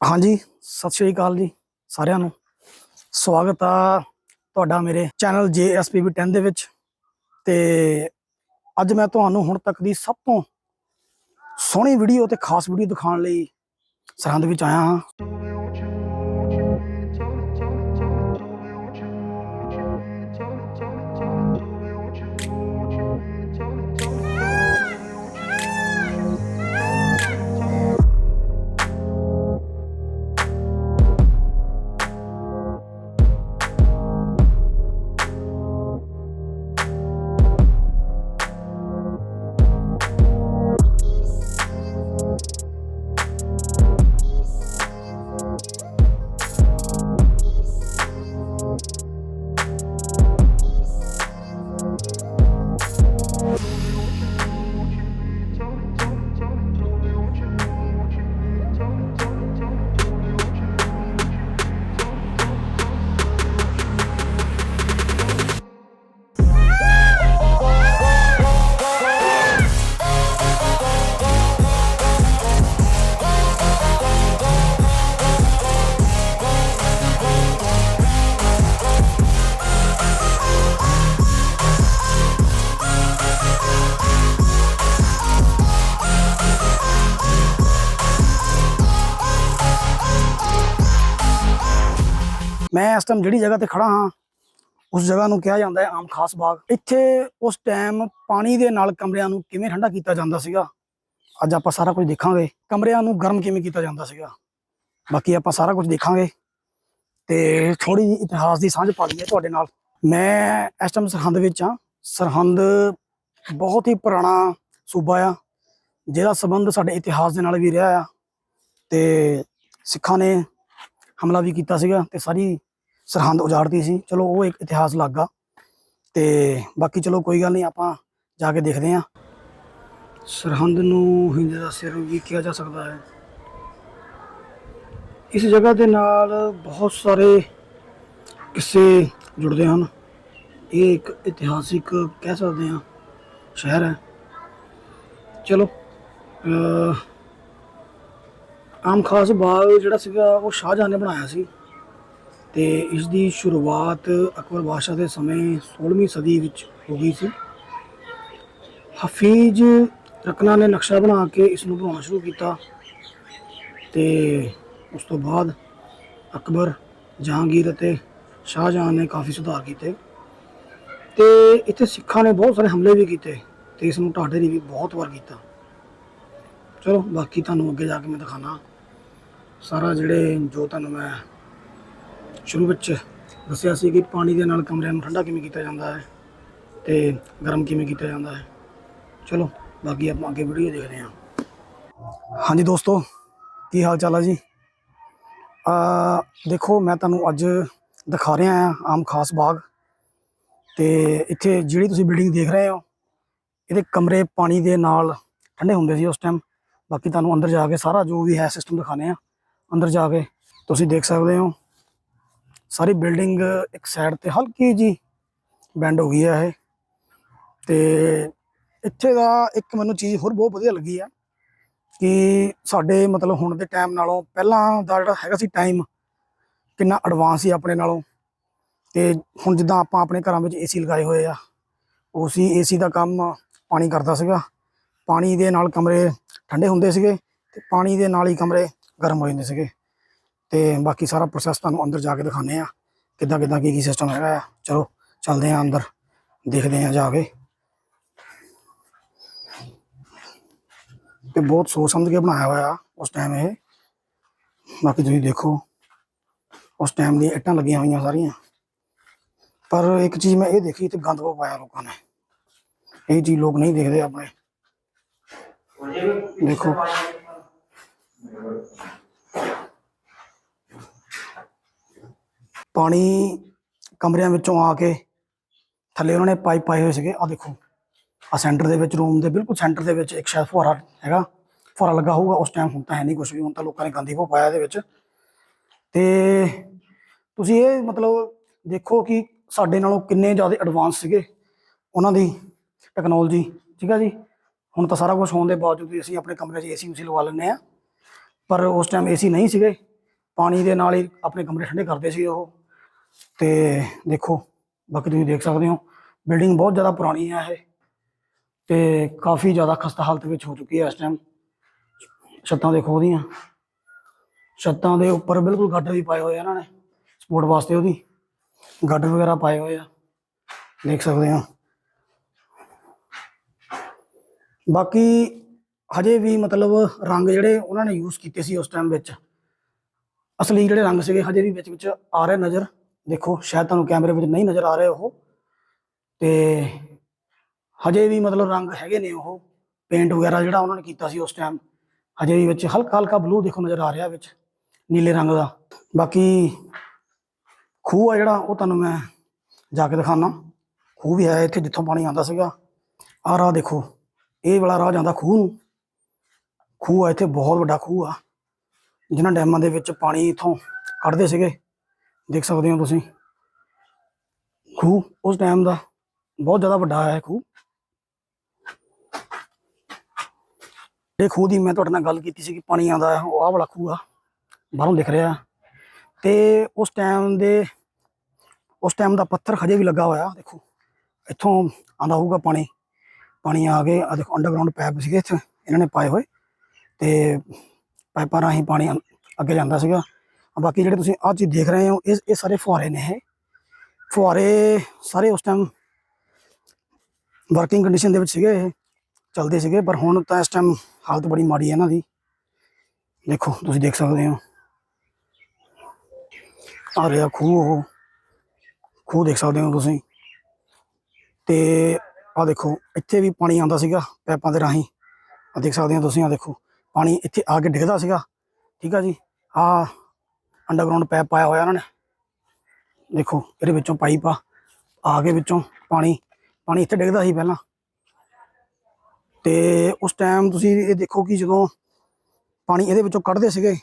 ਹਾਂਜੀ, ਸਤਿ ਸ਼੍ਰੀ ਅਕਾਲ ਜੀ ਸਾਰਿਆਂ ਨੂੰ। ਸਵਾਗਤ ਆ ਤੁਹਾਡਾ ਮੇਰੇ ਚੈਨਲ JSPB 10 ਦੇ ਵਿੱਚ। ਤੇ ਅੱਜ ਮੈਂ ਤੁਹਾਨੂੰ ਹੁਣ ਤੱਕ ਦੀ ਸਭ ਤੋਂ ਸੋਹਣੀ ਵੀਡੀਓ ਤੇ ਖਾਸ ਵੀਡੀਓ ਦਿਖਾਉਣ ਲਈ ਸਰਹੰਦ ਵਿੱਚ ਆਇਆ ਹਾਂ। ਇਸ ਟਾਈਮ ਜਿਹੜੀ ਜਗ੍ਹਾ ਤੇ ਖੜਾ ਹਾਂ, ਉਸ ਜਗ੍ਹਾ ਨੂੰ ਕਿਹਾ ਜਾਂਦਾ ਹੈ ਆਮ ਖਾਸ ਬਾਗ। ਇੱਥੇ ਉਸ ਟਾਈਮ ਪਾਣੀ ਦੇ ਨਾਲ ਕਮਰਿਆਂ ਨੂੰ ਕਿਵੇਂ ਠੰਡਾ ਕੀਤਾ ਜਾਂਦਾ ਸੀਗਾ? ਅੱਜ ਆਪਾਂ ਸਾਰਾ ਕੁਝ ਦੇਖਾਂਗੇ। ਕਮਰਿਆਂ ਨੂੰ ਗਰਮ ਕਿਵੇਂ ਕੀਤਾ ਜਾਂਦਾ ਸੀਗਾ? ਬਾਕੀ ਆਪਾਂ ਸਾਰਾ ਕੁਝ ਦੇਖਾਂਗੇ। ਤੇ ਥੋੜੀ ਜਿਹੀ ਇਤਿਹਾਸ ਦੀ ਸਾਂਝ ਪਾ ਲਈਏ ਤੁਹਾਡੇ ਨਾਲ। ਮੈਂ ਇਸ ਟਾਈਮ ਸਰਹੰਦ ਵਿੱਚ ਹਾਂ। ਸਰਹੰਦ ਬਹੁਤ ਹੀ ਪੁਰਾਣਾ ਸੂਬਾ ਆ, ਜਿਹਦਾ ਸੰਬੰਧ ਸਾਡੇ ਇਤਿਹਾਸ ਦੇ ਨਾਲ ਵੀ ਰਿਹਾ ਆ। ਤੇ ਸਿੱਖਾਂ ਨੇ ਹਮਲਾ ਵੀ ਕੀਤਾ ਸੀਗਾ ਤੇ ਸਾਰੀ ਸਰਹੰਦ ਉਜਾੜਦੀ ਸੀ। ਚਲੋ, ਉਹ ਇੱਕ ਇਤਿਹਾਸ ਲੱਗਾ ਤੇ ਬਾਕੀ ਚਲੋ, ਕੋਈ ਗੱਲ ਨਹੀਂ, ਆਪਾਂ ਜਾ ਕੇ ਦੇਖਦੇ ਹਾਂ। ਸਰਹੰਦ ਨੂੰ ਹਿੰਦ ਦਾ ਸਿਰ ਵੀ ਕਿਹਾ ਜਾ ਸਕਦਾ ਹੈ। ਇਸ ਜਗ੍ਹਾ ਦੇ ਨਾਲ ਬਹੁਤ ਸਾਰੇ ਕਿੱਸੇ ਜੁੜਦੇ ਹਨ। ਇਹ ਇੱਕ ਇਤਿਹਾਸਿਕ ਕਹਿ ਸਕਦੇ ਹਾਂ ਸ਼ਹਿਰ ਹੈ। ਚਲੋ ਆਮ ਖਾਸ ਬਾਗ ਜਿਹੜਾ ਸੀਗਾ, ਉਹ ਸ਼ਾਹਜਹਾਂ ਨੇ ਬਣਾਇਆ ਸੀ। ਤੇ ਇਸ ਦੀ ਸ਼ੁਰੂਆਤ ਅਕਬਰ ਬਾਦਸ਼ਾਹ ਦੇ ਸਮੇਂ 16ਵੀਂ ਸਦੀ ਵਿੱਚ ਹੋ ਗਈ ਸੀ। ਹਫੀਜ਼ ਰਕਨਾ ਨੇ ਨਕਸ਼ਾ ਬਣਾ ਕੇ ਇਸ ਨੂੰ ਬਣਾਉਣਾ ਸ਼ੁਰੂ ਕੀਤਾ ਤੇ ਉਸ ਤੋਂ ਬਾਅਦ ਅਕਬਰ, ਜਹਾਂਗੀਰ ਅਤੇ ਸ਼ਾਹਜਹਾਨ ਨੇ ਕਾਫੀ ਸੁਧਾਰ ਕੀਤੇ ਤੇ ਇੱਥੇ ਸਿੱਖਾਂ ਨੇ ਬਹੁਤ ਸਾਰੇ ਹਮਲੇ ਵੀ ਕੀਤੇ ਤੇ ਇਸ ਨੂੰ ਢਾਡੇ ਨੇ ਵੀ ਬਹੁਤ ਵਾਰ ਕੀਤਾ। ਚਲੋ ਬਾਕੀ ਤੁਹਾਨੂੰ ਅੱਗੇ ਜਾ ਕੇ ਮੈਂ ਦਿਖਾਣਾ ਸਾਰਾ ਜਿਹੜੇ ਜੋ ਤੁਹਾਨੂੰ ਮੈਂ ਸ਼ੁਰੂ ਵਿੱਚ ਦੱਸਿਆ ਸੀ ਕਿ ਪਾਣੀ ਦੇ ਨਾਲ ਕਮਰਿਆਂ ਨੂੰ ਠੰਡਾ ਕਿਵੇਂ ਕੀਤਾ ਜਾਂਦਾ ਹੈ ਤੇ ਗਰਮ ਕਿਵੇਂ ਕੀਤਾ ਜਾਂਦਾ ਹੈ। ਚਲੋ, ਬਾਕੀ ਆਪਾਂ ਅੱਗੇ ਵੀਡੀਓ ਦੇਖਦੇ ਹਾਂ। ਹਾਂਜੀ ਦੋਸਤੋ, ਕੀ ਹਾਲ ਚਾਲ ਹੈ ਜੀ? ਆ, ਦੇਖੋ, ਮੈਂ ਤੁਹਾਨੂੰ ਅੱਜ ਦਿਖਾ ਰਿਹਾ ਹਾਂ ਆਮ ਖਾਸ ਬਾਗ। ਤੇ ਇੱਥੇ ਜਿਹੜੀ ਤੁਸੀਂ ਬਿਲਡਿੰਗ ਦੇਖ ਰਹੇ ਹੋ, ਇਹਦੇ ਕਮਰੇ ਪਾਣੀ ਦੇ ਨਾਲ ਠੰਡੇ ਹੁੰਦੇ ਸੀ ਉਸ ਟਾਈਮ ਬਾਕੀ ਤੁਹਾਨੂੰ ਅੰਦਰ ਜਾ ਕੇ ਸਾਰਾ ਜੋ ਵੀ ਹੈ ਸਿਸਟਮ ਦਿਖਾਣੇ ਆ ਅੰਦਰ ਜਾ ਕੇ ਤੁਸੀਂ ਦੇਖ ਸਕਦੇ ਹੋ। ਸਾਰੀ ਬਿਲਡਿੰਗ ਇੱਕ ਸਾਈਡ ਤੇ ਹਲਕੀ ਜੀ ਬੈਂਡ ਹੋ ਗਈ ਹੈ ਇਹ। ਤੇ ਇੱਥੇ ਦਾ ਇੱਕ ਮੈਨੂੰ ਚੀਜ਼ ਹੋਰ ਬਹੁਤ ਵਧੀਆ ਲੱਗੀ ਆ ਕਿ ਸਾਡੇ ਮਤਲਬ ਹੁਣ ਦੇ ਟਾਈਮ ਨਾਲੋਂ ਪਹਿਲਾਂ ਦਾ ਜਿਹੜਾ ਹੈਗਾ ਸੀ ਟਾਈਮ ਕਿੰਨਾ ਐਡਵਾਂਸ ਸੀ ਆਪਣੇ ਨਾਲੋਂ। ਤੇ ਹੁਣ ਜਿੱਦਾਂ ਆਪਾਂ ਆਪਣੇ ਘਰਾਂ ਵਿੱਚ ਏਸੀ ਲਗਾਏ ਹੋਏ ਆ ਉਸੀ ਏਸੀ ਦਾ ਕੰਮ ਪਾਣੀ ਕਰਦਾ ਸੀਗਾ। ਪਾਣੀ ਦੇ ਨਾਲ ਕਮਰੇ ਠੰਡੇ ਹੁੰਦੇ ਸੀਗੇ ਤੇ ਪਾਣੀ ਦੇ ਨਾਲ ਹੀ ਕਮਰੇ ਗਰਮ ਹੋ ਜਾਂਦੇ ਸੀਗੇ। ਤੇ ਬਾਕੀ ਸਾਰਾ ਪ੍ਰੋਸੈਸ ਤੁਹਾਨੂੰ ਅੰਦਰ ਜਾ ਕੇ ਦਿਖਾਣੇ ਆ ਕਿੱਦਾਂ ਕਿੱਦਾਂ ਕੀ ਕੀ ਸਿਸਟਮ ਹੈਗਾ ਆ। ਚਲੋ, ਚੱਲਦੇ ਆ ਅੰਦਰ, ਦੇਖਦੇ ਆ ਜਾ ਕੇ। ਤੇ ਬਹੁਤ ਸੋਚ ਸਮਝ ਕੇ ਬਣਾਇਆ ਹੋਇਆ ਉਸ ਟਾਈਮ ਇਹ। ਬਾਕੀ ਤੁਸੀਂ ਦੇਖੋ, ਉਸ ਟਾਈਮ ਦੀਆਂ ਇੱਟਾਂ ਲੱਗੀਆਂ ਹੋਈਆਂ ਸਾਰੀਆਂ। ਪਰ ਇੱਕ ਚੀਜ਼ ਮੈਂ ਇਹ ਦੇਖੀ ਤੇ ਗੰਦ ਬਹੁਤ ਪਾਇਆ ਲੋਕਾਂ ਨੇ। ਇਹ ਚੀਜ਼ ਲੋਕ ਨਹੀਂ ਦੇਖਦੇ ਆਪਣੇ। ਦੇਖੋ। ਪਾਣੀ ਕਮਰਿਆਂ ਵਿੱਚੋਂ ਆ ਕੇ ਥੱਲੇ ਉਹਨਾਂ ਨੇ ਪਾਈਪ ਪਾਏ ਹੋਏ ਸੀਗੇ। ਆ ਦੇਖੋ ਆ ਸੈਂਟਰ ਦੇ ਵਿੱਚ ਰੂਮ ਦੇ, ਬਿਲਕੁਲ ਸੈਂਟਰ ਦੇ ਵਿੱਚ ਇੱਕ ਸ਼ਾਇਦ ਫੁਹਾਰਾ ਹੈਗਾ, ਫੁਹਾਰਾ ਲੱਗਾ ਹੋਊਗਾ, ਉਸ ਟਾਈਮ ਹੁਣ ਤਾਂ ਹੈ ਨਹੀਂ ਕੁਝ ਵੀ, ਹੁਣ ਤਾਂ ਲੋਕਾਂ ਨੇ ਗੰਦੀ ਕੋ ਪਾਇਆ ਇਹਦੇ ਵਿੱਚ। ਤੇ ਤੁਸੀਂ ਇਹ ਮਤਲਬ ਦੇਖੋ ਕਿ ਸਾਡੇ ਨਾਲੋਂ ਕਿੰਨੇ ਜ਼ਿਆਦਾ ਐਡਵਾਂਸ ਸੀਗੇ ਉਹਨਾਂ ਦੀ ਟੈਕਨੋਲੋਜੀ ਠੀਕ ਹੈ ਜੀ? ਹੁਣ ਤਾਂ ਸਾਰਾ ਕੁਝ ਹੋਣ ਦੇ ਬਾਵਜੂਦ ਵੀ ਅਸੀਂ ਆਪਣੇ ਕਮਰੇ 'ਚ ਏਸੀ ਉਸੀ ਲਵਾ ਲੈਂਦੇ ਆ ਪਰ ਉਸ ਟਾਈਮ ਏਸੀ ਨਹੀਂ ਸੀਗੇ, ਪਾਣੀ ਦੇ ਨਾਲ ਹੀ ਆਪਣੇ ਕਮਰੇ ਠੰਡੇ ਕਰਦੇ ਸੀ ਉਹ। ਤੇ ਦੇਖੋ, ਬਾਕੀ ਤੁਸੀਂ ਦੇਖ ਸਕਦੇ ਹੋ, ਬਿਲਡਿੰਗ ਬਹੁਤ ਜ਼ਿਆਦਾ ਪੁਰਾਣੀ ਹੈ ਇਹ ਤੇ ਕਾਫੀ ਜ਼ਿਆਦਾ ਖਸਤਾ ਹਾਲਤ ਵਿੱਚ ਹੋ ਚੁੱਕੀ ਹੈ ਇਸ ਟਾਈਮ ਛੱਤਾਂ ਦੇਖੋ ਉਹਦੀਆਂ। ਛੱਤਾਂ ਦੇ ਉੱਪਰ ਬਿਲਕੁਲ ਗੱਡ ਵੀ ਪਾਏ ਹੋਏ ਆ ਇਹਨਾਂ ਨੇ, ਸਪੋਰਟ ਵਾਸਤੇ ਉਹਦੀ। ਗੱਡ ਵਗੈਰਾ ਪਾਏ ਹੋਏ ਆ, ਦੇਖ ਸਕਦੇ ਹੋ। ਬਾਕੀ ਹਜੇ ਵੀ ਮਤਲਬ ਰੰਗ ਜਿਹੜੇ ਉਹਨਾਂ ਨੇ ਯੂਜ਼ ਕੀਤੇ ਸੀ ਉਸ ਟਾਈਮ ਵਿੱਚ, ਅਸਲੀ ਜਿਹੜੇ ਰੰਗ ਸੀਗੇ ਹਜੇ ਵੀ ਵਿੱਚ ਵਿੱਚ ਆ ਰਹੇ ਨਜ਼ਰ। ਦੇਖੋ, ਸ਼ਾਇਦ ਤੁਹਾਨੂੰ ਕੈਮਰੇ ਵਿੱਚ ਨਹੀਂ ਨਜ਼ਰ ਆ ਰਹੇ ਉਹ। ਤੇ ਹਜੇ ਵੀ ਮਤਲਬ ਰੰਗ ਹੈਗੇ ਨੇ ਉਹ। ਪੇਂਟ ਵਗੈਰਾ ਜਿਹੜਾ ਉਹਨਾਂ ਨੇ ਕੀਤਾ ਸੀ ਉਸ ਟਾਈਮ ਹਜੇ ਵੀ ਵਿੱਚ ਹਲਕਾ ਹਲਕਾ ਬਲੂ ਦੇਖੋ ਨਜ਼ਰ ਆ ਰਿਹਾ ਵਿੱਚ, ਨੀਲੇ ਰੰਗ ਦਾ। ਬਾਕੀ ਖੂਹ ਆ ਜਿਹੜਾ, ਉਹ ਤੁਹਾਨੂੰ ਮੈਂ ਜਾ ਕੇ ਦਿਖਾਣਾ ਖੂਹ ਵੀ ਹੈ ਇੱਥੇ ਜਿੱਥੋਂ ਪਾਣੀ ਆਉਂਦਾ ਸੀਗਾ। ਆਹ ਰਾਹ ਦੇਖੋ, ਇਹ ਵਾਲਾ ਰਾਹ ਜਾਂਦਾ ਖੂਹ ਨੂੰ। ਖੂਹ ਆ ਇੱਥੇ, ਬਹੁਤ ਵੱਡਾ ਖੂਹ ਆ। ਜਿਨ੍ਹਾਂ ਡੈਮਾਂ ਦੇ ਵਿੱਚ ਪਾਣੀ ਇਥੋਂ ਕੱਢਦੇ ਸੀਗੇ। ਦੇਖ ਸਕਦੇ ਹੋ ਤੁਸੀਂ। ਖੂਹ ਉਸ ਟਾਈਮ ਦਾ ਬਹੁਤ ਜ਼ਿਆਦਾ ਵੱਡਾ ਹੈ ਖੂਹ। ਇਹ ਖੂਹ ਦੀ ਮੈਂ ਤੁਹਾਡੇ ਨਾਲ ਗੱਲ ਕੀਤੀ ਸੀ ਕਿ ਪਾਣੀ ਆਉਂਦਾ ਹੈ ਉਹ ਆਹ ਵਾਲਾ ਖੂਹ ਆ, ਬਾਹਰੋਂ ਦਿਖ ਰਿਹਾ। ਤੇ ਉਸ ਟਾਈਮ ਦੇ, ਉਸ ਟਾਈਮ ਦਾ ਪੱਥਰ ਹਜੇ ਵੀ ਲੱਗਾ ਹੋਇਆ, ਦੇਖੋ। ਇੱਥੋਂ ਆਉਂਦਾ ਹੋਊਗਾ ਪਾਣੀ। ਪਾਣੀ ਆ ਕੇ ਆ ਦੇਖੋ ਅੰਡਰਗਰਾਉਂਡ ਪਾਈਪ ਸੀਗੇ ਇੱਥੇ, ਇਹਨਾਂ ਨੇ ਪਾਏ ਹੋਏ। ਤੇ ਪਾਈਪਾਂ ਰਾਹੀਂ ਪਾਣੀ ਅੱਗੇ ਜਾਂਦਾ ਸੀਗਾ। ਬਾਕੀ ਜਿਹੜੇ ਤੁਸੀਂ ਆਹ ਚੀਜ਼ ਦੇਖ ਰਹੇ ਹੋ, ਇਹ ਇਹ ਸਾਰੇ ਫੁਆਰੇ ਨੇ ਇਹ। ਫੁਹਾਰੇ ਸਾਰੇ ਉਸ ਟਾਈਮ ਵਰਕਿੰਗ ਕੰਡੀਸ਼ਨ ਦੇ ਵਿੱਚ ਸੀਗੇ ਇਹ, ਚੱਲਦੇ ਸੀਗੇ, ਪਰ ਹੁਣ ਤਾਂ ਇਸ ਟਾਈਮ ਹਾਲਤ ਬੜੀ ਮਾੜੀ ਹੈ ਇਹਨਾਂ ਦੀ। ਦੇਖੋ, ਤੁਸੀਂ ਦੇਖ ਸਕਦੇ ਹੋ। ਆ ਰਿਹਾ ਖੂਹ ਉਹ। ਖੂਹ ਦੇਖ ਸਕਦੇ ਹੋ ਤੁਸੀਂ। ਤੇ ਆ ਦੇਖੋ, ਇੱਥੇ ਵੀ ਪਾਣੀ ਆਉਂਦਾ ਸੀਗਾ ਪੈਪਾਂ ਦੇ ਰਾਹੀਂ। ਆ ਦੇਖ ਸਕਦੇ ਹੋ ਤੁਸੀਂ ਆ ਦੇਖੋ, ਪਾਣੀ ਇੱਥੇ ਆ ਕੇ ਡਿੱਗਦਾ ਸੀਗਾ। ਠੀਕ ਆ ਜੀ? ਆ ਅੰਡਰਗਰਾਉਂਡ ਪੈਪ ਪਾਇਆ ਹੋਇਆ ਉਹਨਾਂ ਨੇ। ਦੇਖੋ ਇਹਦੇ ਵਿੱਚੋਂ ਪਾਈਪ ਆ ਆ ਕੇ ਵਿੱਚੋਂ ਪਾਣੀ ਪਾਣੀ ਇੱਥੇ ਡਿੱਗਦਾ ਸੀ ਪਹਿਲਾਂ। ਤੇ ਉਸ ਟਾਈਮ ਤੁਸੀਂ ਇਹ ਦੇਖੋ ਕਿ ਜਦੋਂ ਪਾਣੀ ਇਹਦੇ ਵਿੱਚੋਂ ਕੱਢਦੇ ਸੀਗੇ,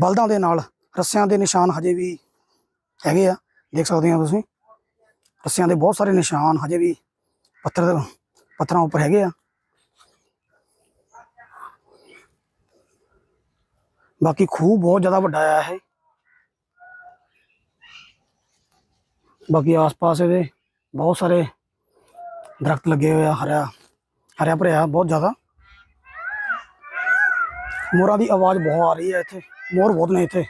ਬਲਦਾਂ ਦੇ ਨਾਲ, ਰੱਸਿਆਂ ਦੇ ਨਿਸ਼ਾਨ ਹਜੇ ਵੀ ਹੈਗੇ ਆ, ਦੇਖ ਸਕਦੇ ਹੋ ਤੁਸੀਂ। ਰੱਸਿਆਂ ਦੇ ਬਹੁਤ ਸਾਰੇ ਨਿਸ਼ਾਨ ਹਜੇ ਵੀ ਪੱਥਰ, ਪੱਥਰਾਂ ਉੱਪਰ ਹੈਗੇ ਆ। ਬਾਕੀ ਖੂਹ ਬਹੁਤ ਜ਼ਿਆਦਾ ਵੱਡਾ ਆ ਇਹ। ਬਾਕੀ ਆਸ-ਪਾਸ ਇਹਦੇ ਬਹੁਤ ਸਾਰੇ ਦਰਖਤ ਲੱਗੇ ਹੋਏ ਆ, ਹਰਿਆ ਹਰਿਆ ਭਰਿਆ ਬਹੁਤ ਜ਼ਿਆਦਾ। ਮੋਰਾਂ ਦੀ ਆਵਾਜ਼ ਬਹੁਤ ਆ ਰਹੀ ਹੈ ਇੱਥੇ, ਮੋਰ ਬਹੁਤ ਨੇ ਇੱਥੇ।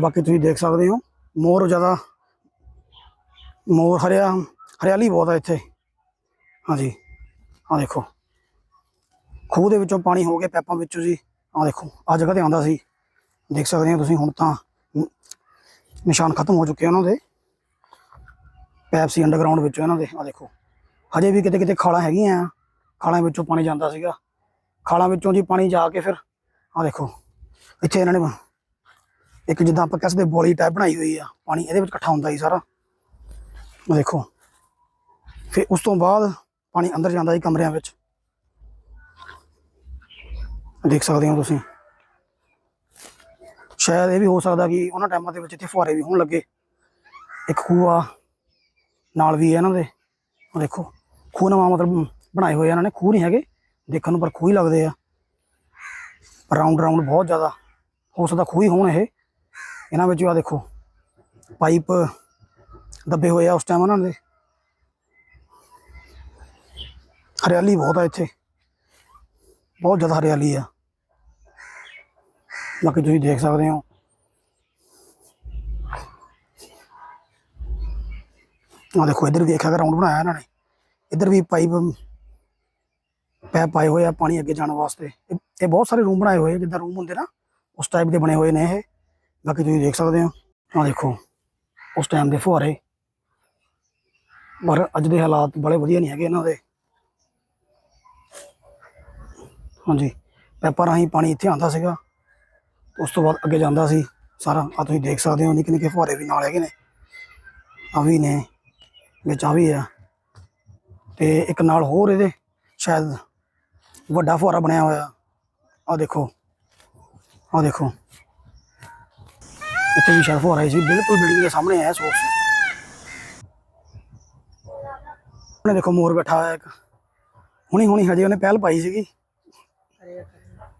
ਬਾਕੀ ਤੁਸੀਂ ਦੇਖ ਸਕਦੇ ਹੋ, ਮੋਰ ਜ਼ਿਆਦਾ, ਮੋਰ ਹਰਿਆ, ਹਰਿਆਲੀ ਬਹੁਤ ਆ ਇੱਥੇ। ਹਾਂਜੀ ਆ ਦੇਖੋ। ਖੂਹ ਦੇ ਵਿੱਚੋਂ ਪਾਣੀ ਹੋ ਗਿਆ ਪੈਪਾਂ ਵਿੱਚੋਂ ਜੀ। ਆ ਦੇਖੋ ਆ ਜਗ੍ਹਾ ਤੇ ਆਉਂਦਾ ਸੀ। ਦੇਖ ਸਕਦੇ ਹੋ ਤੁਸੀਂ ਹੁਣ ਤਾਂ ਨਿਸ਼ਾਨ ਖਤਮ ਹੋ ਚੁੱਕੇ ਉਹਨਾਂ ਦੇ। ਪੈਪ ਸੀ ਅੰਡਰਗਰਾਉਂਡ ਵਿੱਚੋਂ ਇਹਨਾਂ ਦੇ ਆ ਦੇਖੋ। ਹਜੇ ਵੀ ਕਿਤੇ ਕਿਤੇ ਖਾਲਾਂ ਹੈਗੀਆਂ ਆ। ਖਾਲਾਂ ਵਿੱਚੋਂ ਪਾਣੀ ਜਾਂਦਾ ਸੀਗਾ। ਖਾਲਾਂ ਵਿੱਚੋਂ ਜੀ ਪਾਣੀ ਜਾ ਕੇ ਫਿਰ ਆ ਦੇਖੋ, ਇੱਥੇ ਇਹਨਾਂ ਨੇ ਇੱਕ ਜਿੱਦਾਂ ਆਪਾਂ ਕਹਿੰਦੇ ਬੋਲੀ ਟਾਈਪ ਬਣਾਈ ਹੋਈ ਆ। ਪਾਣੀ ਇਹਦੇ ਵਿੱਚ ਇਕੱਠਾ ਹੁੰਦਾ ਸੀ ਸਾਰਾ। ਆ ਦੇਖੋ। ਫਿਰ ਉਸ ਤੋਂ ਬਾਅਦ ਪਾਣੀ ਅੰਦਰ ਜਾਂਦਾ ਸੀ ਕਮਰਿਆਂ ਵਿੱਚ। ਦੇਖ ਸਕਦੇ ਹੋ ਤੁਸੀਂ। ਸ਼ਾਇਦ ਇਹ ਵੀ ਹੋ ਸਕਦਾ ਕਿ ਉਹਨਾਂ ਟਾਈਮਾਂ ਦੇ ਵਿੱਚ ਇੱਥੇ ਫੁਹਾਰੇ ਵੀ ਹੋਣ ਲੱਗੇ। ਇੱਕ ਖੂਹ ਆ ਨਾਲ ਵੀ ਹੈ ਇਹਨਾਂ ਦੇ। ਆਹ ਦੇਖੋ, ਖੂਹ ਨਵਾਂ ਮਤਲਬ ਬਣਾਏ ਹੋਏ ਇਹਨਾਂ ਨੇ। ਖੂਹ ਨਹੀਂ ਹੈਗੇ, ਦੇਖਣ ਨੂੰ ਪਰ ਖੂਹ ਹੀ ਲੱਗਦੇ ਆ। ਰਾਉਂਡ ਰਾਉਂਡ ਬਹੁਤ ਜ਼ਿਆਦਾ ਹੋ ਸਕਦਾ ਖੂਹ ਹੀ ਹੋਣ ਇਹ। ਇਹਨਾਂ ਵਿੱਚ ਆ ਦੇਖੋ, ਪਾਈਪ ਦੱਬੇ ਹੋਏ ਆ ਉਸ ਟਾਈਮ ਉਹਨਾਂ ਦੇ। ਹਰਿਆਲੀ ਬਹੁਤ ਆ ਇੱਥੇ। ਬਹੁਤ ਜ਼ਿਆਦਾ ਹਰਿਆਲੀ ਆ। ਬਾਕੀ ਤੁਸੀਂ ਦੇਖ ਸਕਦੇ ਹੋ। ਆ ਦੇਖੋ, ਇੱਧਰ ਵੀ ਇੱਕ ਹੈਗਾ ਬਣਾਇਆ ਇਹਨਾਂ ਨੇ। ਇੱਧਰ ਵੀ ਪਾਈਪ ਪੈਪ ਪਾਏ ਹੋਏ ਆ ਪਾਣੀ ਅੱਗੇ ਜਾਣ ਵਾਸਤੇ। ਇਹ ਇਹ ਬਹੁਤ ਸਾਰੇ ਰੂਮ ਬਣਾਏ ਹੋਏ ਆ, ਜਿੱਦਾਂ ਰੂਮ ਹੁੰਦੇ ਨਾ, ਉਸ ਟਾਈਪ ਦੇ ਬਣੇ ਹੋਏ ਨੇ ਇਹ। ਬਾਕੀ ਤੁਸੀਂ ਦੇਖ ਸਕਦੇ ਹੋ। ਆ ਦੇਖੋ, ਉਸ ਟਾਈਮ ਦੇ ਫੁਹਾਰੇ। ਪਰ ਅੱਜ ਦੇ ਹਾਲਾਤ ਬੜੇ ਵਧੀਆ ਨਹੀਂ ਹੈਗੇ ਇਹਨਾਂ ਦੇ। ਹਾਂਜੀ ਪੈਪਾਂ ਰਾਹੀਂ ਪਾਣੀ ਇੱਥੇ ਆਉਂਦਾ ਸੀਗਾ। ਉਸ ਤੋਂ ਬਾਅਦ ਅੱਗੇ ਜਾਂਦਾ ਸੀ, ਸਾਰਾ ਆ ਤੁਸੀਂ ਦੇਖ ਸਕਦੇ ਹੋ ਨਿੱਕੇ ਨਿੱਕੇ ਫੁਹਾਰੇ ਵੀ ਨਾਲ ਹੈਗੇ ਨੇ। ਆ ਵੀ ਨੇ, ਵਿੱਚ ਆ ਵੀ ਆ। ਤੇ ਇੱਕ ਨਾਲ ਹੋਰ ਇਹਦੇ, ਸ਼ਾਇਦ ਵੱਡਾ ਫੁਹਾਰਾ ਬਣਿਆ ਹੋਇਆ। ਆ ਦੇਖੋ ਆ ਦੇਖੋ। ਇੱਥੇ ਵੀ ਸ਼ਾਇਦ ਫੁਹਾਰਾ ਹੀ ਸੀ, ਬਿਲਕੁਲ ਬਿਲਡਿੰਗ ਦੇ ਸਾਹਮਣੇ ਹੈ ਸੋਰਸ ਉਹਨੇ ਦੇਖੋ ਮੋਰ ਬੈਠਾ ਹੋਇਆ ਇੱਕ। ਹੁਣੀ ਹੁਣੀ ਹਜੇ ਉਹਨੇ ਪਹਿਲ ਪਾਈ ਸੀਗੀ।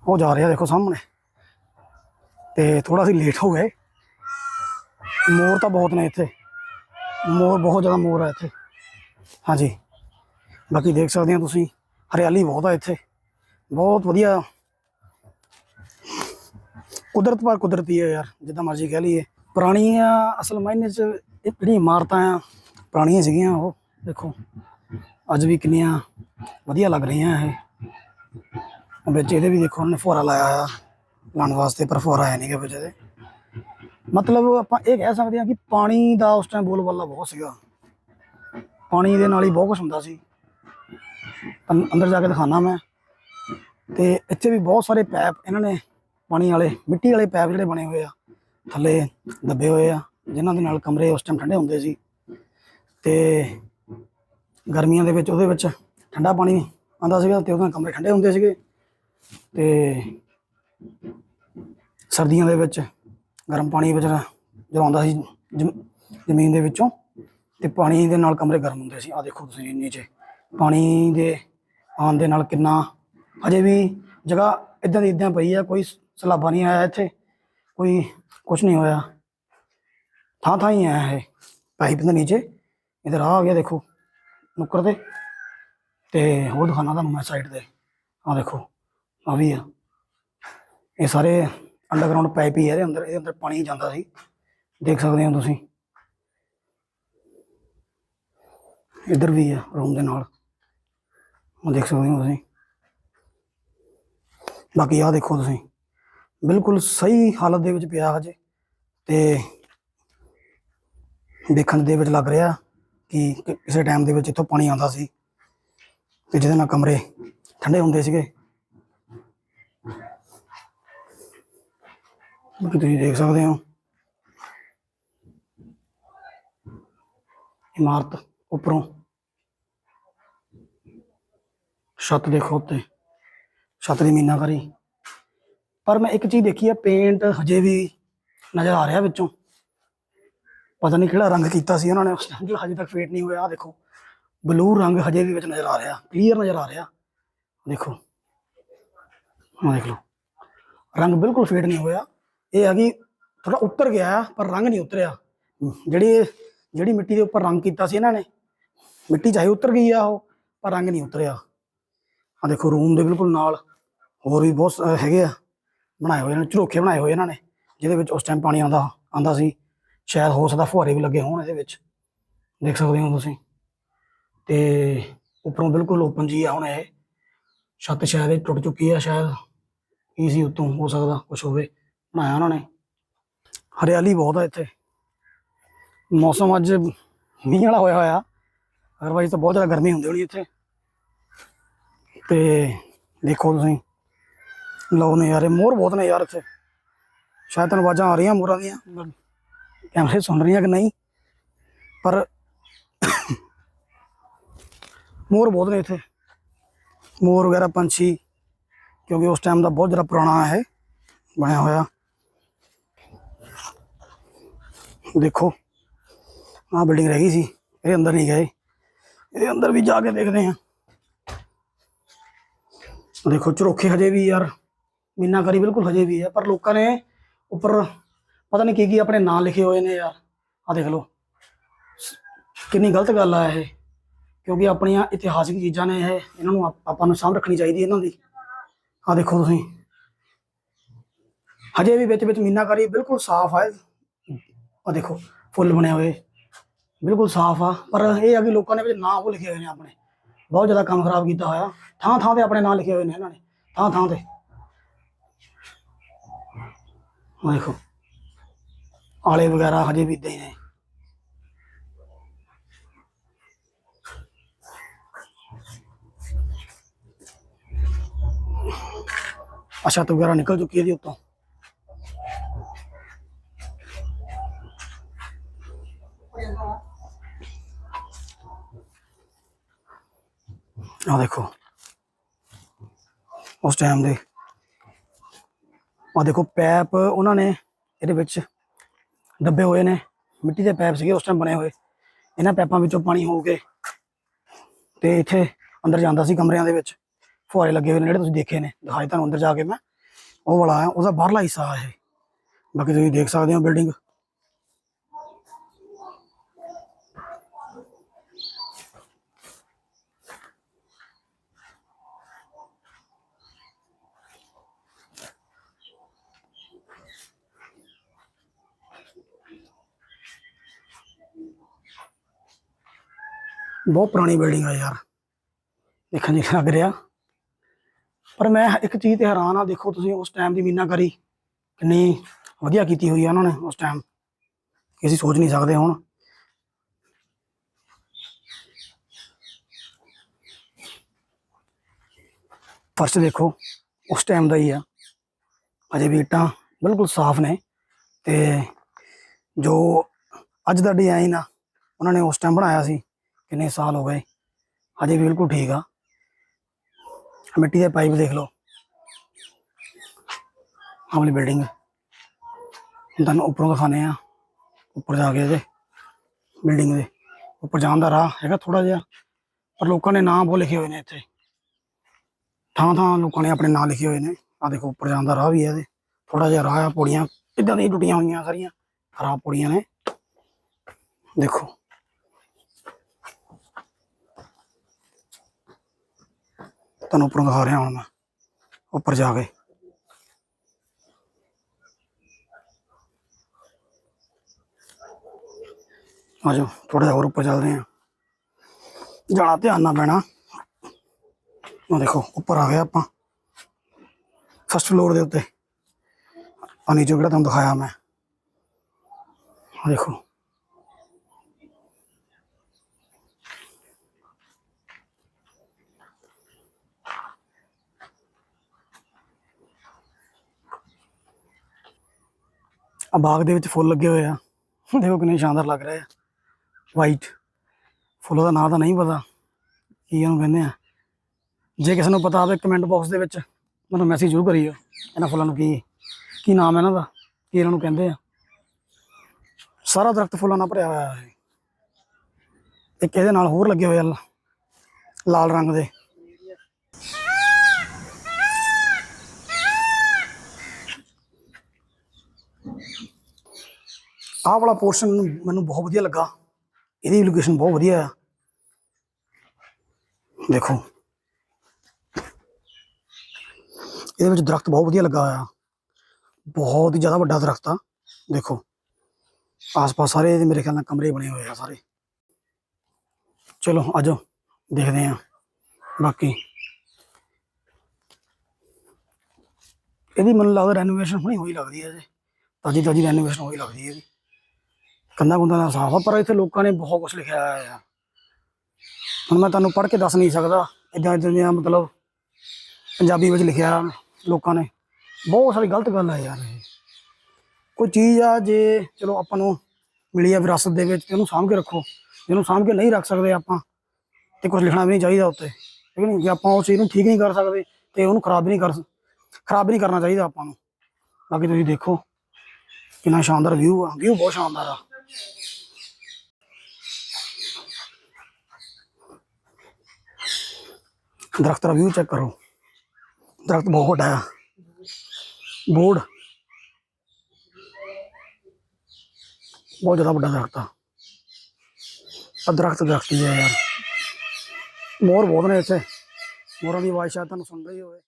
ਉਹ ਜਾ ਰਿਹਾ ਦੇਖੋ ਸਾਹਮਣੇ। ਤੇ ਥੋੜਾ ਅਸੀਂ ਲੇਟ ਹੋ ਗਏ। ਮੋਰ ਤਾਂ ਬਹੁਤ ਨੇ ਇੱਥੇ। ਮੋਰ ਬਹੁਤ ਜ਼ਿਆਦਾ ਮੋਰ ਹੈ ਇੱਥੇ। ਹਾਂਜੀ। ਬਾਕੀ ਦੇਖ ਸਕਦੇ ਹੋ ਤੁਸੀਂ, ਹਰਿਆਲੀ ਬਹੁਤ ਆ ਇੱਥੇ। ਬਹੁਤ ਵਧੀਆ। ਕੁਦਰਤ ਪਰ ਕੁਦਰਤੀ ਹੈ ਯਾਰ, ਜਿੱਦਾਂ ਮਰਜ਼ੀ ਕਹਿ ਲਈਏ। ਪੁਰਾਣੀਆਂ ਅਸਲ ਮਾਇਨੇ 'ਚ ਇਹ ਜਿਹੜੀਆਂ ਇਮਾਰਤਾਂ ਆ, ਪੁਰਾਣੀਆਂ ਸੀਗੀਆਂ ਉਹ, ਦੇਖੋ। ਅੱਜ ਵੀ ਕਿੰਨੀਆਂ ਵਧੀਆ ਲੱਗ ਰਹੀਆਂ ਇਹ। ਵਿੱਚ ਇਹਦੇ ਵੀ ਦੇਖੋ ਉਹਨੇ ਫੁਹਾਰਾ ਲਾਇਆ ਆ ਲਾਉਣ ਵਾਸਤੇ ਪਰ ਫੁਹਾਰਾ ਆਇਆ ਨਹੀਂ ਗਾ ਵਿੱਚ ਇਹਦੇ ਮਤਲਬ ਆਪਾਂ ਇਹ ਕਹਿ ਸਕਦੇ ਹਾਂ ਕਿ ਪਾਣੀ ਦਾ ਉਸ ਟਾਈਮ ਬੋਲਬਾਲਾ ਬਹੁਤ ਸੀਗਾ। ਪਾਣੀ ਦੇ ਨਾਲ ਹੀ ਬਹੁਤ ਕੁਝ ਹੁੰਦਾ ਸੀ। ਅੰਦਰ ਜਾ ਕੇ ਦਿਖਾਣਾ ਮੈਂ। ਤੇ ਇੱਥੇ ਵੀ ਬਹੁਤ ਸਾਰੇ ਪੈਪ ਇਹਨਾਂ ਨੇ ਪਾਣੀ ਵਾਲੇ, ਮਿੱਟੀ ਵਾਲੇ ਪੈਪ ਜਿਹੜੇ ਬਣੇ ਹੋਏ ਆ। ਥੱਲੇ ਦੱਬੇ ਹੋਏ ਆ, ਜਿਨ੍ਹਾਂ ਦੇ ਨਾਲ ਕਮਰੇ ਉਸ ਟਾਈਮ ਠੰਡੇ ਹੁੰਦੇ ਸੀ। ਤੇ ਗਰਮੀਆਂ ਦੇ ਵਿੱਚ ਉਹਦੇ ਵਿੱਚ ਠੰਡਾ ਪਾਣੀ ਆਉਂਦਾ ਸੀਗਾ ਤੇ ਉਹਦੇ ਨਾਲ ਕਮਰੇ ਠੰਡੇ ਹੁੰਦੇ ਸੀਗੇ। ਤੇ ਸਰਦੀਆਂ ਦੇ ਵਿੱਚ ਗਰਮ ਪਾਣੀ ਵਿੱਚ ਜਦੋਂ ਆਉਂਦਾ ਸੀ ਜ਼ਮ- ਜ਼ਮੀਨ ਦੇ ਵਿੱਚੋਂ ਤੇ ਪਾਣੀ ਦੇ ਨਾਲ ਕਮਰੇ ਗਰਮ ਹੁੰਦੇ ਸੀ। ਆ ਦੇਖੋ ਤੁਸੀਂ ਨੀਚੇ। ਪਾਣੀ ਦੇ ਆਉਣ ਦੇ ਨਾਲ ਕਿੰਨਾ ਅਜੇ ਵੀ ਜਗ੍ਹਾ ਇਦਾਂ ਦੀ ਇਦਾਂ ਪਈ ਆ, ਕੋਈ ਸਲਾਬਾ ਨਹੀਂ ਆਇਆ ਇੱਥੇ, ਕੋਈ ਕੁਝ ਨਹੀਂ ਹੋਇਆ। ਥਾਂ ਥਾਂ ਹੀ ਆਇਆ ਇਹ ਪਾਈਪ ਦੇ ਨੀਚੇ। ਇਧਰ ਆ ਗਿਆ ਦੇਖੋ, ਨੁੱਕਰ ਤੇ। ਤੇ ਹੋਰ ਦਿਖਾਣਾ ਤੁਹਾਨੂੰ ਮੈਂ ਸਾਈਡ ਤੇ। ਆ ਦੇਖੋ ਆ ਵੀ ਆ। ਇਹ ਸਾਰੇ ਅੰਡਰਗਰਾਉਂਡ ਪਾਈਪ ਹੀ ਹੈ ਇਹਦੇ ਅੰਦਰ ਇਹਦੇ ਅੰਦਰ ਪਾਣੀ ਜਾਂਦਾ ਸੀ। ਦੇਖ ਸਕਦੇ ਹੋ ਤੁਸੀਂ। ਇੱਧਰ ਵੀ ਆ ਰੂਮ ਦੇ ਨਾਲ। ਉਹ ਦੇਖ ਸਕਦੇ ਹੋ ਤੁਸੀਂ। ਬਾਕੀ ਆ ਦੇਖੋ ਤੁਸੀਂ। ਬਿਲਕੁਲ ਸਹੀ ਹਾਲਤ ਦੇ ਵਿੱਚ ਪਿਆ ਹਜੇ। ਤੇ ਦੇਖਣ ਦੇ ਵਿੱਚ ਲੱਗ ਰਿਹਾ ਕਿ ਕਿ ਕਿਸੇ ਟਾਈਮ ਦੇ ਵਿੱਚ ਇੱਥੋਂ ਪਾਣੀ ਆਉਂਦਾ ਸੀ। ਤੇ ਜਿਹਦੇ ਨਾਲ ਕਮਰੇ ਠੰਡੇ ਹੁੰਦੇ ਸੀਗੇ। ਬਾਕੀ ਤੁਸੀਂ ਦੇਖ ਸਕਦੇ ਹੋ। ਇਮਾਰਤ ਉੱਪਰੋਂ। ਛੱਤ ਦੇਖੋ ਉੱਤੇ। ਛੱਤ ਦੀ ਮੀਨਾਕਾਰੀ। ਪਰ ਮੈਂ ਇੱਕ ਚੀਜ਼ ਦੇਖੀ ਹੈ ਪੇਂਟ ਹਜੇ ਵੀ ਨਜ਼ਰ ਆ ਰਿਹਾ ਵਿੱਚੋਂ। ਪਤਾ ਨਹੀਂ ਕਿਹੜਾ ਰੰਗ ਕੀਤਾ ਸੀ ਉਹਨਾਂ ਨੇ ਜਿਹੜਾ ਹਜੇ ਤੱਕ ਫੇਟ ਨਹੀਂ ਹੋਇਆ, ਆਹ ਦੇਖੋ। ਬਲੂ ਰੰਗ ਹਜੇ ਵੀ ਵਿੱਚ ਨਜ਼ਰ ਆ ਰਿਹਾ ਕਲੀਅਰ ਨਜ਼ਰ ਆ ਰਿਹਾ। ਦੇਖੋ। ਆਹ ਦੇਖ ਲਓ। ਰੰਗ ਬਿਲਕੁਲ ਫੇਟ ਨਹੀਂ ਹੋਇਆ। ਇਹ ਆ ਕਿ ਥੋੜਾ ਉੱਤਰ ਗਿਆ ਪਰ ਰੰਗ ਨਹੀਂ ਉਤਰਿਆ। ਜਿਹੜੀ ਜਿਹੜੀ ਮਿੱਟੀ ਦੇ ਉੱਪਰ ਰੰਗ ਕੀਤਾ ਸੀ ਇਹਨਾਂ ਨੇ, ਮਿੱਟੀ ਚਾਹੇ ਉਤਰ ਗਈ ਆ ਉਹ, ਪਰ ਰੰਗ ਨਹੀਂ ਉਤਰਿਆ। ਆ ਦੇਖੋ ਰੂਮ ਦੇ ਬਿਲਕੁਲ ਨਾਲ ਹੋਰ ਵੀ ਬਹੁਤ ਹੈਗੇ ਆ। ਬਣਾਏ ਹੋਏ ਨੇ, ਝਰੋਖੇ ਬਣਾਏ ਹੋਏ ਇਹਨਾਂ ਨੇ, ਜਿਹਦੇ ਵਿੱਚ ਉਸ ਟਾਈਮ ਪਾਣੀ ਆਉਂਦਾ ਆਉਂਦਾ ਸੀ। ਸ਼ਾਇਦ ਹੋ ਸਕਦਾ ਫੁਹਾਰੇ ਵੀ ਲੱਗੇ ਹੋਣ ਇਹਦੇ ਵਿੱਚ। ਦੇਖ ਸਕਦੇ ਹੋ ਤੁਸੀਂ। ਤੇ ਉੱਪਰੋਂ ਬਿਲਕੁਲ ਓਪਨ ਜੀ ਆ ਹੁਣ ਇਹ। ਛੱਤ ਸ਼ਾਇਦ ਇਹ ਟੁੱਟ ਚੁੱਕੀ ਆ, ਸ਼ਾਇਦ। ਕੀ ਸੀ ਉੱਤੋਂ, ਹੋ ਸਕਦਾ ਕੁਝ ਹੋਵੇ। ਬਣਾਇਆ ਉਹਨਾਂ ਨੇ। ਹਰਿਆਲੀ ਬਹੁਤ ਆ ਇੱਥੇ। ਮੌਸਮ ਅੱਜ ਮੀਂਹ ਵਾਲਾ ਹੋਇਆ ਹੋਇਆ। ਅਦਰਵਾਈਜ਼ ਤਾਂ ਬਹੁਤ ਜ਼ਿਆਦਾ ਗਰਮੀ ਹੁੰਦੀ ਹੋਣੀ ਇੱਥੇ। ਤੇ ਦੇਖੋ ਤੁਸੀਂ। ਲਓ ਨੇ ਯਾਰ ਮੋਰ ਬਹੁਤ ਨੇ ਯਾਰ ਇੱਥੇ। ਸ਼ਾਇਦ ਤੁਹਾਨੂੰ ਆਵਾਜ਼ਾਂ ਆ ਰਹੀਆਂ ਮੋਰਾਂ ਦੀਆਂ ਪਰ ਕੈਮਰੇ ਸੁਣ ਰਹੀਆਂ ਕਿ ਨਹੀਂ? ਪਰ ਮੋਰ ਬਹੁਤ ਨੇ ਇੱਥੇ। ਮੋਰ ਵਗੈਰਾ ਪੰਛੀ, ਕਿਉਂਕਿ ਉਸ ਟਾਈਮ ਦਾ ਬਹੁਤ ਜ਼ਿਆਦਾ ਪੁਰਾਣਾ ਹੈ ਬਣਿਆ ਹੋਇਆ। ਦੇਖੋ, ਆਹ ਬਿਲਡਿੰਗ ਰਹਿ ਗਈ ਸੀ, ਇਹ ਅੰਦਰ ਨਹੀਂ ਗਏ। ਇਹਦੇ ਅੰਦਰ ਵੀ ਜਾ ਕੇ ਦੇਖਦੇ ਹਾਂ। ਦੇਖੋ ਝਰੋਖੇ ਹਜੇ ਵੀ ਯਾਰ, ਮੀਨਾਕਾਰੀ ਬਿਲਕੁਲ ਹਜੇ ਵੀ ਹੈ, ਪਰ ਲੋਕਾਂ ਨੇ ਉੱਪਰ ਪਤਾ ਨਹੀਂ ਕੀ ਕੀ ਆਪਣੇ ਨਾਂ ਲਿਖੇ ਹੋਏ ਨੇ ਯਾਰ। ਆ ਦੇਖ ਲਓ। ਕਿੰਨੀ ਗਲਤ ਗੱਲ ਆ ਇਹ, ਕਿਉਂਕਿ ਆਪਣੀਆਂ ਇਤਿਹਾਸਿਕ ਚੀਜ਼ਾਂ ਨੇ ਇਹ, ਇਹਨਾਂ ਨੂੰ ਆਪ- ਆਪਾਂ ਨੂੰ ਸਾਂਭ ਰੱਖਣੀ ਚਾਹੀਦੀ ਇਹਨਾਂ ਦੀ। ਆ ਦੇਖੋ ਤੁਸੀਂ। ਹਜੇ ਵੀ ਵਿੱਚ ਵਿੱਚ ਮੀਨਾਕਾਰੀ ਬਿਲਕੁਲ ਸਾਫ਼ ਹੈ। ਆ ਦੇਖੋ, ਫੁੱਲ ਬਣੇ ਹੋਏ ਬਿਲਕੁਲ ਸਾਫ਼ ਆ, ਪਰ ਇਹ ਆ ਕਿ ਲੋਕਾਂ ਨੇ ਵਿੱਚ ਨਾਂ ਉਹ ਲਿਖੇ ਹੋਏ ਨੇ ਆਪਣੇ। ਬਹੁਤ ਜ਼ਿਆਦਾ ਕੰਮ ਖਰਾਬ ਕੀਤਾ ਹੋਇਆ। ਥਾਂ ਥਾਂ ਤੇ ਆਪਣੇ ਨਾਂ ਲਿਖੇ ਹੋਏ ਨੇ ਇਹਨਾਂ ਨੇ ਥਾਂ ਥਾਂ ਤੇ ਦੇਖੋ, ਆਲੇ ਵਗੈਰਾ ਹਜੇ ਵੀ ਇਦਾਂ ਹੀ ਨੇ। ਅੱਛਾ ਤਾਂ ਵਗੈਰਾ ਨਿਕਲ ਚੁੱਕੀ ਹੈ ਜੀ ਉੱਤੋਂ ਆ ਦੇਖੋ ਉਸ ਟਾਈਮ ਦੇ। ਆ ਦੇਖੋ ਪੈਪ ਉਹਨਾਂ ਨੇ ਇਹਦੇ ਵਿੱਚ ਦੱਬੇ ਹੋਏ ਨੇ। ਮਿੱਟੀ ਦੇ ਪੈਪ ਸੀਗੇ ਉਸ ਟਾਈਮ ਬਣੇ ਹੋਏ। ਇਹਨਾਂ ਪੈਪਾਂ ਵਿੱਚੋਂ ਪਾਣੀ ਹੋ ਕੇ ਤੇ ਇੱਥੇ ਅੰਦਰ ਜਾਂਦਾ ਸੀ ਕਮਰਿਆਂ ਦੇ ਵਿੱਚ। ਫੁਹਾਰੇ ਲੱਗੇ ਹੋਏ ਨੇ ਜਿਹੜੇ ਤੁਸੀਂ ਦੇਖੇ ਨੇ। ਦਿਖਾਏ ਤੁਹਾਨੂੰ ਅੰਦਰ ਜਾ ਕੇ ਮੈਂ। ਉਹ ਵਾਲਾ ਆ ਉਹਦਾ ਬਾਹਰਲਾ ਹਿੱਸਾ ਆ ਇਹ। ਬਾਕੀ ਤੁਸੀਂ ਦੇਖ ਸਕਦੇ ਹੋ ਬਿਲਡਿੰਗ ਬਹੁਤ ਪੁਰਾਣੀ ਬਿਲਡਿੰਗ ਆ ਯਾਰ। ਦੇਖਣ ਚ ਲੱਗ ਰਿਹਾ। ਪਰ ਮੈਂ ਇੱਕ ਚੀਜ਼ ਤੇ ਹੈਰਾਨ ਆ, ਦੇਖੋ ਤੁਸੀਂ ਉਸ ਟਾਈਮ ਦੀ ਮੀਨਾਕਾਰੀ ਕਿੰਨੀ ਵਧੀਆ ਕੀਤੀ ਹੋਈ ਆ ਉਹਨਾਂ ਨੇ ਉਸ ਟਾਈਮ ਕਿ ਅਸੀਂ ਸੋਚ ਨਹੀਂ ਸਕਦੇ ਹੁਣ। ਫਰਸ਼ ਦੇਖੋ, ਉਸ ਟਾਈਮ ਦਾ ਹੀ ਆ। ਅਜੇ ਵੀ ਇੱਟਾਂ ਬਿਲਕੁਲ ਸਾਫ਼ ਨੇ ਤੇ ਜੋ ਅੱਜ ਦਾ ਡਿਜ਼ਾਈਨ ਆ, ਉਹਨਾਂ ਨੇ ਉਸ ਟਾਈਮ ਬਣਾਇਆ ਸੀ। ਕਿੰਨੇ ਸਾਲ ਹੋ ਗਏ? ਅਜੇ ਵੀ ਬਿਲਕੁਲ ਠੀਕ ਆ। ਮਿੱਟੀ ਦੇ ਪਾਈਪ ਦੇਖ ਲਓ। ਆਹ ਬਿਲਡਿੰਗ। ਤੁਹਾਨੂੰ ਉੱਪਰੋਂ ਦਿਖਾਣੇ ਆ ਉੱਪਰ ਜਾ ਕੇ ਇਹਦੇ, ਬਿਲਡਿੰਗ ਦੇ। ਉੱਪਰ ਜਾਣ ਦਾ ਰਾਹ ਹੈਗਾ ਥੋੜਾ ਜਿਹਾ। ਪਰ ਲੋਕਾਂ ਨੇ ਨਾਮ ਬਹੁਤ ਲਿਖੇ ਹੋਏ ਨੇ ਇੱਥੇ। ਥਾਂ ਥਾਂ ਲੋਕਾਂ ਨੇ ਆਪਣੇ ਨਾਂ ਲਿਖੇ ਹੋਏ ਨੇ। ਆ ਦੇਖੋ, ਉੱਪਰ ਜਾਣ ਦਾ ਰਾਹ ਵੀ ਹੈ ਇਹਦੇ। ਥੋੜਾ ਜਿਹਾ ਰਾਹ ਆ, ਪੌੜੀਆਂ। ਇਦਾਂ ਦੀਆਂ ਟੁੱਟੀਆਂ ਹੋਈਆਂ ਸਾਰੀਆਂ। ਖਰਾਬ ਪੌੜੀਆਂ ਨੇ। ਦੇਖੋ। ਤੁਹਾਨੂੰ ਉੱਪਰੋਂ ਦਿਖਾ ਰਿਹਾ ਹੁਣ ਮੈਂ। ਉੱਪਰ ਜਾ ਕੇ। ਆ ਥੋੜਾ ਜਿਹਾ ਹੋਰ ਉੱਪਰ ਚੱਲਦੇ ਆ ਜਾਣਾ ਧਿਆਨ ਨਾਲ ਪੈਣਾ। ਆ ਦੇਖੋ, ਉੱਪਰ ਆ ਗਏ ਆਪਾਂ। ਫਸਟ ਫਲੋਰ ਦੇ ਉੱਤੇ। ਆ ਨੀਚੇ ਜਿਹੜਾ ਤੁਹਾਨੂੰ ਦਿਖਾਇਆ ਮੈਂ? ਆ ਦੇਖੋ। ਆ ਬਾਗ ਦੇ ਵਿੱਚ ਫੁੱਲ ਲੱਗੇ ਹੋਏ ਆ। ਦੇਖੋ ਕਿੰਨੇ ਸ਼ਾਨਦਾਰ ਲੱਗ ਰਹੇ ਆ। ਵਾਈਟ ਫੁੱਲਾਂ ਦਾ ਨਾਂ ਤਾਂ ਨਹੀਂ ਪਤਾ ਕੀ ਇਹਨੂੰ ਕਹਿੰਦੇ ਆ। ਜੇ ਕਿਸੇ ਨੂੰ ਪਤਾ ਹੋਵੇ ਕਮੈਂਟ ਬਾਕਸ ਦੇ ਵਿੱਚ, ਮੈਨੂੰ ਮੈਸੇਜ ਜ਼ਰੂਰ ਕਰਿਓ। ਇਹਨਾਂ ਫੁੱਲਾਂ ਨੂੰ ਕੀ ਕੀ ਨਾਮ ਹੈ ਇਹਨਾਂ ਦਾ? ਕੀ ਇਹਨਾਂ ਨੂੰ ਕਹਿੰਦੇ ਆ? ਸਾਰਾ ਦਰਖਤ ਫੁੱਲਾਂ ਨਾਲ ਭਰਿਆ ਹੋਇਆ ਹੈ। ਇੱਕ ਇਹਦੇ ਨਾਲ ਹੋਰ ਲੱਗੇ ਹੋਏ ਆ ਲਾਲ ਰੰਗ ਦੇ। ਆਹ ਵਾਲਾ ਪੋਰਸ਼ਨ ਮੈਨੂੰ ਬਹੁਤ ਵਧੀਆ ਲੱਗਾ। ਇਹਦੀ ਲੋਕੇਸ਼ਨ ਬਹੁਤ ਵਧੀਆ ਆ। ਦੇਖੋ। ਇਹਦੇ ਵਿੱਚ ਦਰਖਤ ਬਹੁਤ ਵਧੀਆ ਲੱਗਾ ਹੋਇਆ। ਬਹੁਤ ਹੀ ਜ਼ਿਆਦਾ ਵੱਡਾ ਦਰਖਤ ਆ। ਦੇਖੋ। ਆਸ-ਪਾਸ ਸਾਰੇ ਇਹਦੇ ਮੇਰੇ ਖਿਆਲ ਨਾਲ ਕਮਰੇ ਬਣੇ ਹੋਏ ਆ ਸਾਰੇ। ਚਲੋ, ਆਜੋ। ਦੇਖਦੇ ਆ ਬਾਕੀ। ਇਹਦੀ ਮੈਨੂੰ ਲੱਗਦਾ ਰੈਨੋਵੇਸ਼ਨ ਹੁਣੀ ਹੋਈ ਲੱਗਦੀ ਹੈ ਜੀ ਤਾਜੀ ਤਾਜੀ ਰੈਨੋਵੇਸ਼ਨ ਹੋਈ ਲੱਗਦੀ ਹੈ ਜੀ ਕੰਧਾਂ ਕੁੰਧਾਂ ਦਾ ਸਾਫ਼ ਆ, ਪਰ ਇੱਥੇ ਲੋਕਾਂ ਨੇ ਬਹੁਤ ਕੁਝ ਲਿਖਿਆ ਹੋਇਆ ਆ। ਹੁਣ ਮੈਂ ਤੁਹਾਨੂੰ ਪੜ੍ਹ ਕੇ ਦੱਸ ਨਹੀਂ ਸਕਦਾ ਇਦਾਂ ਇਦਾਂ ਦੀਆਂ ਮਤਲਬ ਪੰਜਾਬੀ ਵਿੱਚ ਲਿਖਿਆ ਲੋਕਾਂ ਨੇ। ਬਹੁਤ ਸਾਰੀ ਗਲਤ ਗੱਲ ਹੈ ਯਾਰ ਕੋਈ ਚੀਜ਼ ਆ ਜੇ ਚਲੋ ਆਪਾਂ ਨੂੰ ਮਿਲੀ ਆ ਵਿਰਾਸਤ ਦੇ ਵਿੱਚ ਤੇ ਉਹਨੂੰ ਸਾਂਭ ਕੇ ਰੱਖੋ। ਜਿਹਨੂੰ ਸਾਂਭ ਕੇ ਨਹੀਂ ਰੱਖ ਸਕਦੇ ਆਪਾਂ ਤੇ ਕੁਝ ਲਿਖਣਾ ਵੀ ਨਹੀਂ ਚਾਹੀਦਾ ਉੱਤੇ। ਠੀਕ ਨਹੀਂ? ਜੇ ਆਪਾਂ ਉਸ ਚੀਜ਼ ਨੂੰ ਠੀਕ ਨਹੀਂ ਕਰ ਸਕਦੇ ਤੇ ਉਹਨੂੰ ਖਰਾਬ ਵੀ ਨਹੀਂ ਕਰ ਖਰਾਬ ਨਹੀਂ ਕਰਨਾ ਚਾਹੀਦਾ ਆਪਾਂ ਨੂੰ। ਬਾਕੀ ਤੁਸੀਂ ਦੇਖੋ, ਕਿੰਨਾ ਸ਼ਾਨਦਾਰ ਵਿਊ ਆ ਵਿਊ ਬਹੁਤ ਸ਼ਾਨਦਾਰ ਆ। ਦਰਖਤ ਦਾ ਵਿਊ ਚੈੱਕ ਕਰੋ। ਦਰਖਤ ਬਹੁਤ ਵੱਡਾ ਆ। ਬੋਰਡ। ਬਹੁਤ ਜ਼ਿਆਦਾ ਵੱਡਾ ਦਰਖਤ ਆ। ਆ ਦਰਖਤ ਦਰਖਤ ਹੀ ਆ ਯਾਰ। ਮੋਰ ਬਹੁਤ ਨੇ ਇੱਥੇ। ਮੋਰਾਂ ਦੀ ਆਵਾਜ਼ ਸ਼ਾਇਦ ਤੁਹਾਨੂੰ ਸੁਣ ਰਹੀ ਹੋਵੇ।